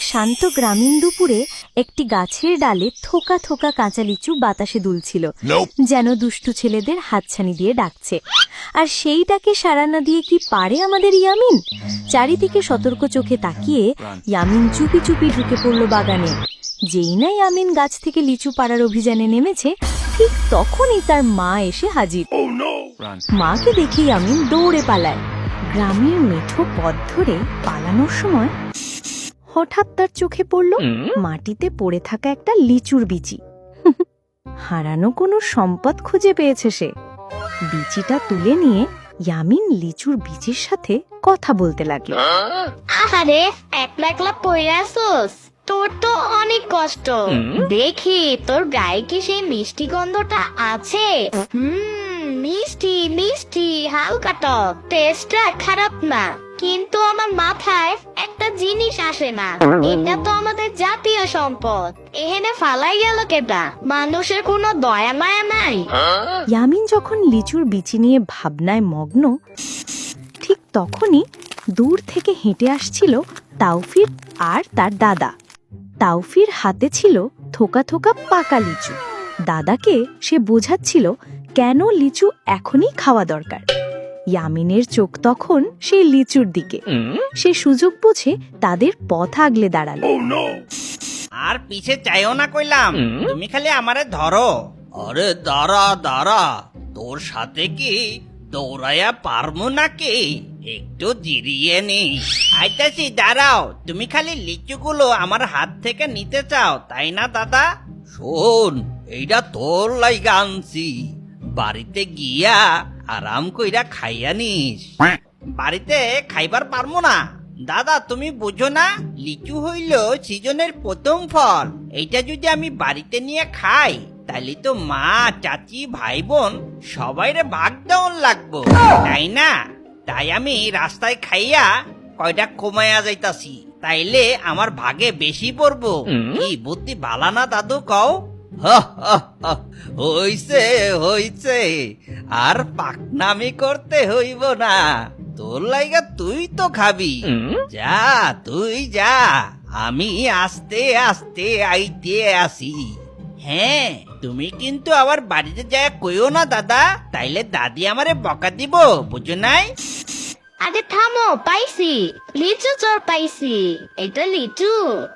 শান্ত গ্রামীণ দুপুরে একটি গাছের ডালে থোকা থোকা কাঁচা লিচু বাতাসে দুলছিল। যেন দুষ্টু ছেলেদের হাতছানি দিয়ে ডাকছে। আর সেই ডাকে সাড়া না দিয়ে কি পারে আমাদের ইয়ামিন? চারিদিকে সতর্ক চোখে তাকিয়ে ইয়ামিন চুপি চুপি ঢুকে পড়ল বাগানে। যেই না ইয়ামিন গাছ থেকে লিচু পাড়ার অভিযানে নেমেছে ঠিক তখনই তার মা এসে হাজির। মাকে দেখে ইয়ামিন দৌড়ে পালায়। গ্রামের মেঠো পথ ধরে পালানোর সময় হঠাৎ তার চোখে পড়ল মাটিতে পড়ে থাকা একটা লিচুর বিচি। হারানো কোনো সম্পদ খুঁজে পেয়েছে সে। বিচিটা তুলে নিয়ে ইয়ামিন লিচুর বিচির সাথে কথা বলতে লাগল। আরে একলা একলা পড়ে আসোস তোর তো অনেক কষ্ট। দেখি তোর গায়ে কি সেই মিষ্টি গন্ধটা আছে? হুম মিষ্টি মিষ্টি হালকা টক। টেস্টটা খারাপ না। কিন্তু আমার মাথায় একটা জিনিস আসে না। এটা তো আমাদের জাতীয় সম্পদ। এখানে ফালাই গেল কেটা? মানুষের কোনো দয়া মায়া নাই। ইয়ামিন যখন লিচুর বিচি নিয়ে ভাবনায় মগ্ন, ঠিক তখনই দূর থেকে হেঁটে আসছিল তাওফির আর তার দাদা। তাওফির হাতে ছিল থোকা থোকা পাকা লিচু। দাদাকে সে বোঝাচ্ছিল কেন লিচু এখনই খাওয়া দরকার। ইয়ামিনের চোখ তখন সেই লিচুর দিকে। সে সুযোগ বুঝে তাদের পথ আগলে দাঁড়াল। আর পিছে চাইও না কইলাম তুমি খালি আমারে ধরো। আরে দাঁড়া দাঁড়া। তোর সাথে কি দৌড়াইয়া পারব নাকি? একটু জিরিয়ে নেই আইতাছি দাঁড়াও। তুমি খালি লিচুগুলো আমার হাত থেকে নিতে চাও তাই না দাদা? শোন এইটা তোর লাইগা আনছি। বাড়িতে গিয়া আরাম কইরা খাইয়া নিস। বাড়িতে খাইবার পারব না। দাদা তুমি বুঝো না লিচু হইল সিজনের প্রথম ফল। এইটা যদি আমি বাড়িতে নিয়ে খাই তাহলে তো মা চাচি ভাই বোন সবাইরে ভাগ দেওয়ার লাগবো। তাই না? তাই আমি রাস্তায় খাইয়া কয়টা কমাইয়া যাইতাছি। তাইলে আমার ভাগে বেশি পড়ব। কি বুদ্ধি বালা না দাদু কও? হইছে হইছে। আর পাকনামি করতে হইব না। তোর লাইগা তুই তো খাবি। যা তুই যা। আমি আস্তে আস্তে আইতে আসি। হ্যাঁ তুমি কিন্তু আবার বাড়িতে যায় কইও না দাদা। তাইলে দাদি আমারে বকা দিব বুঝো নাই? আরে থামো পাইছি। লিচু চোর পাইছি। এটা লিচু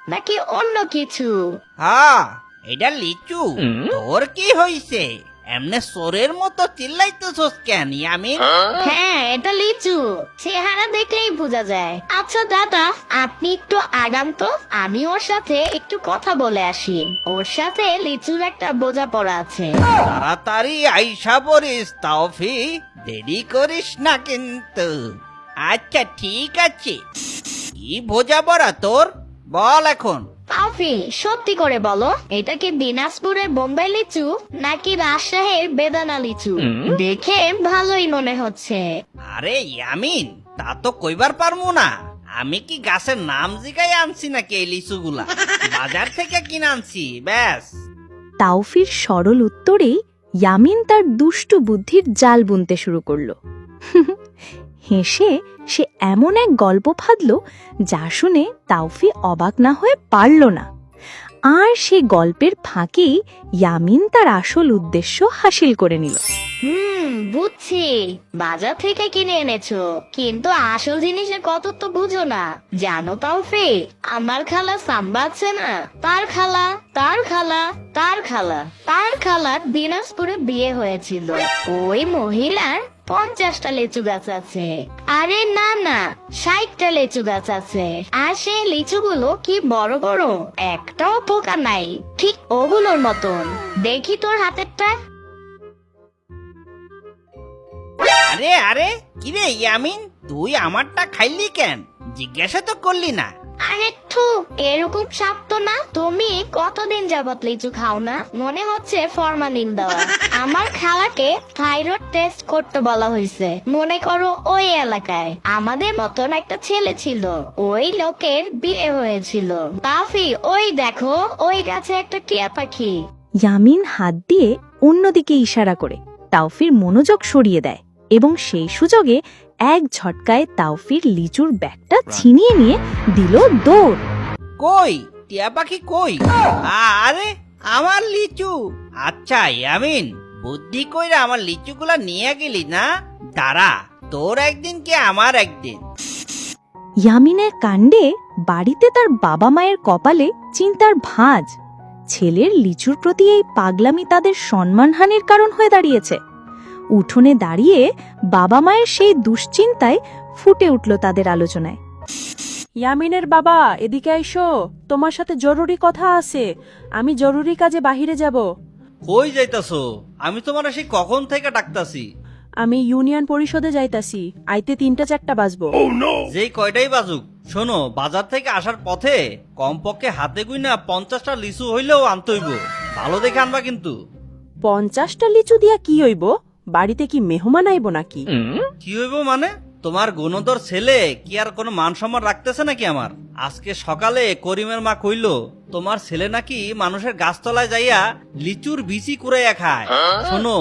নাকি অন্য কিছু? হ্যাঁ এটা লিচু। তোর কি হইছে? এমনে সোরের মতো চিল্লাইতেছস কেন আমি হ্যাঁ? এটা লিচু। চেহারা দেখলেই বোঝা যায়। আচ্ছা দাদা আপনি একটু আগাম তো। আমি ওর সাথে একটু কথা বলে আসি। ওর সাথে লিচুর একটা বোঝা পড়া আছে। তাড়াতাড়ি আইসা পড়িস তাওফি দেরি করিস না কিন্তু। আচ্ছা ঠিক আছে। কি বোঝা পড়া তোর? বল এখন। পাফি সত্যি করে বলো এটা কি দিনাজপুরের বোম্বাই লিচু নাকি রাজশাহীর বেদানা লিচু? দেখে ভালোই মনে হচ্ছে। আরে ইয়ামিন তা তো কইবার পারমু না। আমি কি গাছের নাম জিগাই আনছি নাকি এই লিচুগুলা? বাজার থেকে কিনে আনছি ব্যাস। তাওফির সরল উত্তরেই ইয়ামিন তার দুষ্টু বুদ্ধির জাল বুনতে শুরু করল। হেসে সে এমন এক গল্প ফাঁদল যা শুনে তাওফি অবাক না হয়ে পারল না। আর সে গল্পের ফাঁকেই ইয়ামিন তার আসল উদ্দেশ্য হাসিল করে নিল। হুম, বুঝছি। বাজার থেকে কিনে এনেছো, কিন্তু আসল জিনিসের কত তো বুঝো না। জানো তাওফি আমার খালা সাম্বা আছে না? তার খালা তার খালা তার খালা, তার খালার দিনাজপুরে বিয়ে হয়েছিল। ওই মহিলার পঞ্চাশটা লিচু গাছ আছে। আরে না না, ষাটটা লিচু গাছ আছে। আর সেই লিচুগুলো কি বড় বড়? একটাও পোকা নাই। ঠিক ওগুলোর মতন। দেখি তোর হাতেরটা। আরে আরে, কিরে ইয়ামিন, তুই আমারটা খাইলি কেন? জিজ্ঞাসা তো করলি না। আরে থু এরকম সাপ তো না। তুমি কতদিন যাবত লিচু খাও না? মনে হচ্ছে ফরমালিন দেওয়া। আমার খালাকে থাইরয়েড টেস্ট করতে বলা হয়েছে। মনে করো ওই এলাকায়। আমাদের মতন একটা ছেলে ছিল। ওই লোকের বিয়ে হয়েছিল। তাফি ওই দেখো, ওই গাছে একটা টিয়া পাখি। ইয়ামিন হাত দিয়ে অন্যদিকে ইশারা করে। তাওফির মনোযোগ সরিয়ে দেয় এবং সেই সুযোগে এক ঝটকায় তাওফির লিচুর ব্যাগটা ছিনিয়ে নিয়ে দিল দৌড়। কই? টিয়া পাখি কই? আরে আমার লিচু। আচ্ছা ইয়ামিন বুদ্ধি কইরা আমার লিচুগুলা নিয়ে গেলি না? দাঁড়া তোর একদিন কি আমার একদিন। ইয়ামিনের কাণ্ডে বাড়িতে তার বাবা মায়ের কপালে চিন্তার ভাঁজ। ছেলের লিচুর প্রতি এই পাগলামি তাদের সম্মানহানির কারণ হয়ে দাঁড়িয়েছে। উঠোনে দাঁড়িয়ে বাবা মায়ের সেই দুশ্চিন্তায় ফুটে উঠল তাদের আলোচনায়। ইয়ামিনের বাবা এদিকে আইসো তোমার সাথে জরুরি কথা আছে। আমি জরুরি কাজে বাহিরে যাব। কই যাইতাছো? আমি তোমার সেই কখন থেকে ডাকতাছি? আমি ইউনিয়ন পরিষদে যাইতাছি। আইতে তিনটা চারটা বাজবো। যেই কয়টাই বাজুক শোনো বাজার থেকে আসার পথে কমপক্ষে হাতে গুইনা পঞ্চাশটা লিচু হইলেও আনতে হইব। ভালো দেখে আনবা কিন্তু। পঞ্চাশটা লিচু দিয়া কি হইব? বাড়িতে কি মেহমান আইব নাকি? কি হইব মানে? তোমার গুণধর ছেলে কি আর কোনো মান সম্মান রাখতেছে নাকি আমার? আজকে সকালে করিমের মা কইল তোমার ছেলে নাকি মানুষের গাছতলায় যাইয়া লিচুর বিচি কুড়াইয়া খায়। শোনো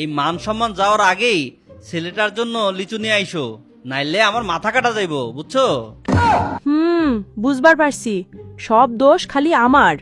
এই মান সম্মান যাওয়ার আগেই ছেলেটার জন্য লিচু নিয়ে আইসো নাইলে আমার মাথা কাটা যাইবো বুঝছ? হুম বুঝবার পারছি। সব দোষ খালি আমার।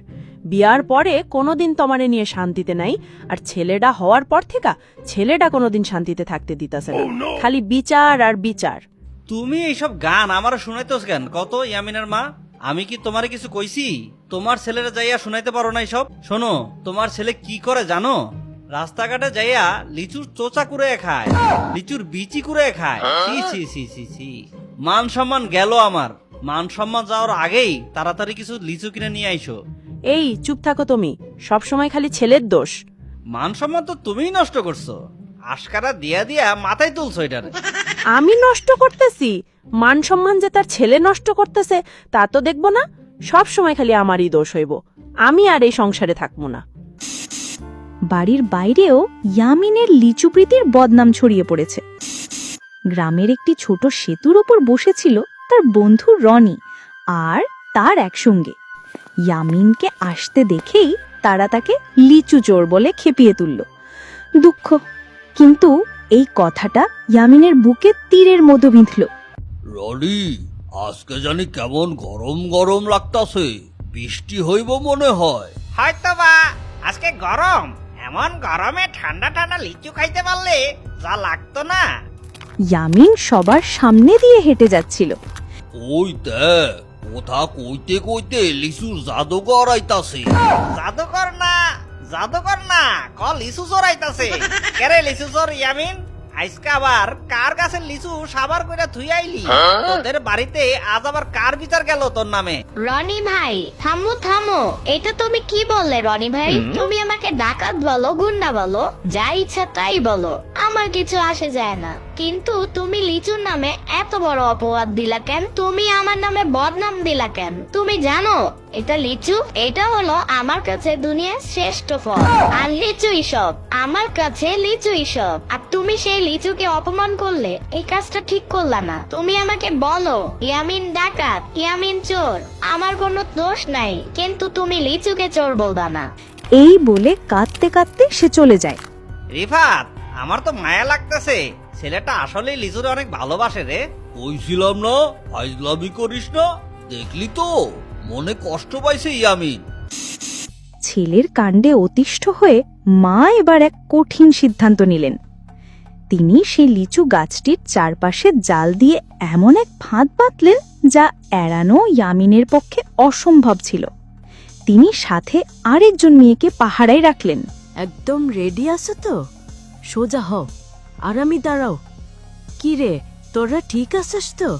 বিয়ার পরে কোনোদিন তোমারে নিয়ে শান্তিতে নাই আর ছেলেটা হওয়ার পর থেকে ছেলেটা কোনোদিন শান্তিতে থাকতে দিতেছে না। খালি বিচার আর বিচার। তুমি এইসব গান আমার শুনাইতেছ কেন? কত ইয়ামিনের মা? আমি কি তোমারে কিছু কইছি? তোমার ছেলেরা যাইয়া শুনাইতে পারো না সব? শোনো তোমার ছেলে কি করে জানো? রাস্তাঘাটে যাইয়া লিচুর চোচা করে খায় লিচুর বিচি করে খায়। ছি ছি ছি ছি ছি। মান সম্মান গেল আমার। মান সম্মান যাওয়ার আগেই তাড়াতাড়ি কিছু লিচু কিনে নিয়ে আইসো। এই চুপ থাকো তুমি। সব সময় খালি ছেলের দোষ। মান সম্মান তো তুমিই নষ্ট করছ। আশকারা দিয়া দিয়া মাথায় তুলছো এটারে। আমি নষ্ট করতেছি। মান সম্মান যে তার ছেলে নষ্ট করতেছে তা তো দেখব না। সব সময় খালি আমারই দোষ হইব। আমি আর এই সংসারে থাকব না। বাড়ির বাইরেও ইয়ামিনের লিচু প্রীতির বদনাম ছড়িয়ে পড়েছে। গ্রামের একটি ছোট সেতুর ওপর বসেছিল তার বন্ধু রনি আর তার একসঙ্গে। ইয়ামিনকে আসতে দেখেই তারা তাকে লিচু চোর বলে খেপিয়ে তুলল। দুঃখ কিন্তু এই কথাটা ইয়ামিনের বুকে তীরের মতো বিঁধল। রনি আজকে জানি কেমন গরম গরম লাগতাছে বৃষ্টি হইব মনে হয়। হয়তো বা আজকে গরম এমন গরমে ঠান্ডা ঠান্ডা লিচু খাইতে পারলে যা লাগতো না। ইয়ামিন সবার সামনে দিয়ে হেঁটে যাচ্ছিল। ওই দেখ কোথা কইতে কইতে লিসু জাদুঘর আইতাছে। জাদুকর না জাদুকর না, ক লিচু চোরাইতাছে কেরে লিসু চোর ইয়ামিন? আজকে আবার কার কাছে লিচু সাবার কইরা থুই আইলি? তোদের বাড়িতে আজ আবার কার বিচার গেল তোর নামে? রনি ভাই থামো থামো। এটা তুমি কি বললে রনি ভাই? তুমি আমাকে ডাকাত বলো গুন্ডা বলো যা ইচ্ছা তাই বলো। আমার কিছু আসে যায় না। কিন্তু তুমি লিচুর নামে এত বড় অপবাদ দিলা কেন? তুমি আমার নামে বদনাম দিলা কেন? তুমি জানো এটা লিচু এটা হলো আমার কাছে দুনিয়ার শ্রেষ্ঠ ফল। আর লিচুই সব আমার কাছে লিচুই সব। আর তুমি সেই লিচুকে অপমান করলে এই কাজটা ঠিক করলা না। তুমি আমাকে বলো ইয়ামিন ডাকাত ইয়ামিন চোর আমার কোনো দোষ নাই কিন্তু তুমি লিচুকে চোর বলবা না। এই বলে কাঁদতে কাঁদতে সে চলে যায়। রিফাত আমার তো মায়া লাগতেছে। ছেলেটা আসলে লিচুরে অনেক ভালোবাসে রে। কইছিলাম না ফাইজলামি করিস না। দেখলি তো মনে কষ্ট পাইছে ইয়ামিন। ছেলের কাণ্ডে অতিষ্ঠ হয়ে মা এবার এক কঠিন সিদ্ধান্ত নিলেন। তিনি সেই লিচু গাছটির চারপাশে জাল দিয়ে এমন এক ফাঁদ পাতলেন যা এড়ানো ইয়ামিনের পক্ষে অসম্ভব ছিল। তিনি সাথে আরেকজন মেয়েকে পাহারায় রাখলেন। একদম রেডি আছো তো? সোজা হও আর আমি দাঁড়াও। কি রে তোরা ঠিক আছিস তো?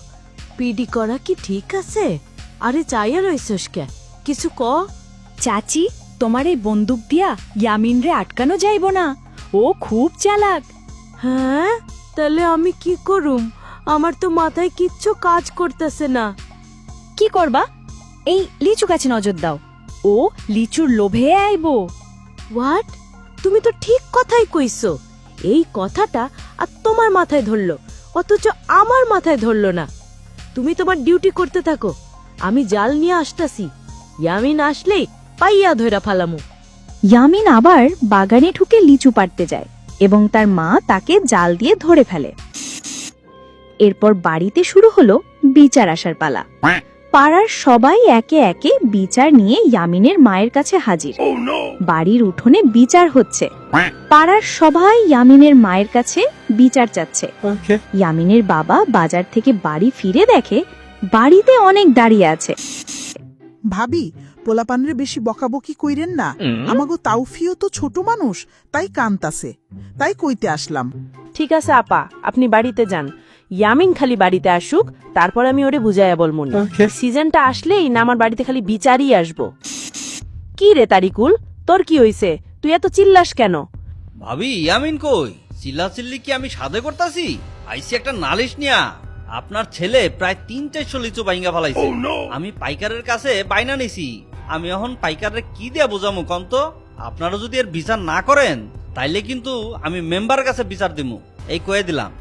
পিডি করা কি ঠিক আছে? আরে চাইয়া রইছস কে? কিছু ক? চাচি তোমার এই বন্দুক দিয়া ইয়ামিন রে আটকানো যাইব না। ও খুব চালাক। হ্যাঁ? তাহলে আমি কি করুম? আমার তো মাথায় কিচ্ছু কাজ করতেছে না। কি করবা? এই লিচু গাছে নজর দাও। ও লিচুর লোভে আইব। হোয়াট তুমি তো ঠিক কথাই কইছো। এই কথাটা আর তোমার মাথায় ধরলো অথচ আমার মাথায় ধরলো না। তুমি তোমার ডিউটি করতে থাকো আমি জাল নিয়ে আসতাছি। ইয়ামিন আসলেই পাইয়া ধইরা ফালামু। ইয়ামিন আবার বাগানে ঢুকে লিচু পাড়তে যায়। এবং তার মা তাকে জাল দিয়ে ধরে ফেলে। এরপর বাড়িতে শুরু হলো বিচার আসার পালা। পাড়ার সবাই একে একে বিচার নিয়ে ইয়ামিনের মায়ের কাছে হাজির। বাড়ির উঠোনে বিচার হচ্ছে। পাড়ার সবাই ইয়ামিনের মায়ের কাছে বিচার চাচ্ছে। ইয়ামিনের বাবা বাজার থেকে বাড়ি ফিরে দেখে বাড়িতে অনেক দাঁড়িয়ে আছে। ভাবি পোলাপানের বেশি বকাবকি কইরেন না। আমাগো তাউফিও তো ছোট মানুষ তাই কান্তাছে। তাই কইতে আসলাম। ঠিক আছে আপা আপনি বাড়িতে যান। ইয়ামিন খালি বাড়িতে আসুক তারপর আমি ওরে বুঝাইয়া বলমুনি সিজনটা আসলেই না আমার বাড়িতে খালি বিচারই আসব। কি রে তারিকুল? তোর কি হইছে? তুই এত চিল্লাস কেন? ভাবি ইয়ামিন কই? চিল্লাচিল্লি কি আমি সাদে করতাছি? আইসি একটা নালিশ নিয়া। আপনার ছেলে প্রায় তিন চারশো লিচু বাইঙ্গা ফেলাইছে। আমি পাইকারের কাছে বাইনা নিছি। আমি এখন পাইকারের কি দিয়ে বোঝামু কন্ত? আপনারা যদি এর বিচার না করেন তাইলে কিন্তু আমি মেম্বারের কাছে বিচার দিমু। এই কয়ে দিলাম।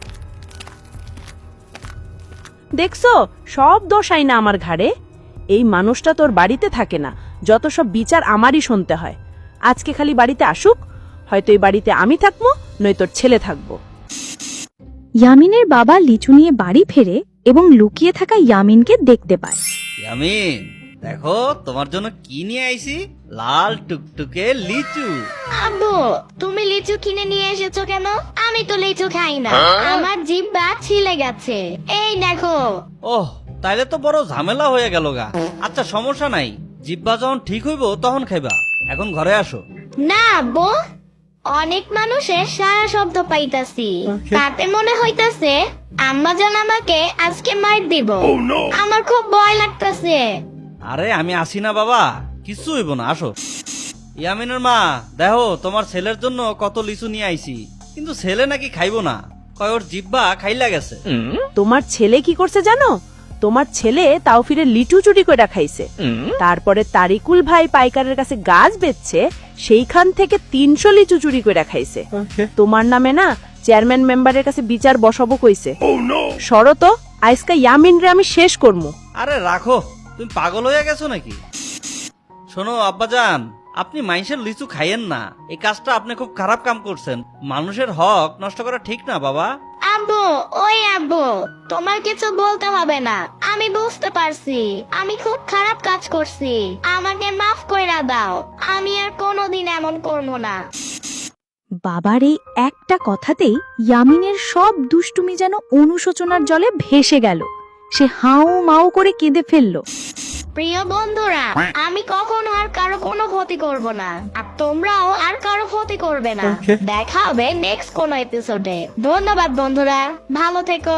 দেখছ সব দোষ আইনা আমার ঘাড়ে? এই মানুষটা তোর বাড়িতে থাকে না যত সব বিচার আমারই শুনতে হয়। আজকে খালি বাড়িতে আসুক হয়তো এই বাড়িতে আমি থাকব নয় তোর ছেলে থাকব। ইয়ামিনের বাবা লিচু নিয়ে বাড়ি ফেরে এবং লুকিয়ে থাকা ইয়ামিনকে দেখতে পায়। ইয়ামিন! দেখো তোমার জন্য কি নিয়ে আইছি? লাল টুকটুকে লিচু। আব্বু তুমি লিচু কিনে নিয়ে এসেছ কেন? আমি তো লিচু খাই না। আমার জিব্বা ছিলে গেছে। এই দেখো। ওহ তাইলে তো বড় ঝামেলা হয়ে গেল গা। আচ্ছা সমস্যা নাই। জিব্বা যখন ঠিক হইব তখন খাইবা। এখন ঘরে আসো। না আব্বু। অনেক মানুষের সারা শব্দ পাইতাছি। তাতে মনে হইতাছে আম্মা জান আমাকে আজকে মার দিব। আমার খুব ভয় লাগতাছে। আরে আমি আসি না বাবা। কিচ্ছু হইব না আসো। ইয়ামিনের মা দেখো তোমার ছেলের জন্য কত লিচু নিয়ে আইছি। কিন্তু ছেলে নাকি খাইবো না। কয় ওর জিব্বা খাইলা গেছে। তোমার ছেলে কি করছে জানো? তোমার ছেলে তাও ফিরে লিটু চুরি করে খাইছে। তারপরে তারিকুল ভাই পাইকারের কাছে গাছ বেচছে সেইখান থেকে তিনশো লিচু চুরি করে খাইছে। তোমার নামে না চেয়ারম্যান মেম্বারের কাছে বিচার বসাবো কইছে। সরো তো আজকা ইয়ামিন রে আমি শেষ করমু। আরে রাখো। তুমি পাগল হয়ে গেছো নাকি? শোনো আব্বাজান আপনি মাইসের লিচু খাইয়েন না। এই কাজটা আপনি খুব খারাপ কাম করছেন। মানুষের হক নষ্ট করা ঠিক না বাবা। আব্বু ওই আব্বু তোমার কিছু বলতে হবে না। আমি বুঝতে পারছি। আমি খুব খারাপ কাজ করছি। আমাকে মাফ কইরা দাও। আমি আর কোনোদিন এমন করব না। বাবার এই একটা কথাতেই ইয়ামিনের সব দুষ্টুমি যেন অনুশোচনার জলে ভেসে গেল। সে হাউ মাউ করে কেঁদে ফেলল। প্রিয় বন্ধুরা আমি কখনো আর কারও কোনো ক্ষতি করব না। আর তোমরাও আর কারও ক্ষতি করবে না। দেখা হবে নেক্সট কোন এপিসোডে ধন্যবাদ বন্ধুরা ভালো থেকো।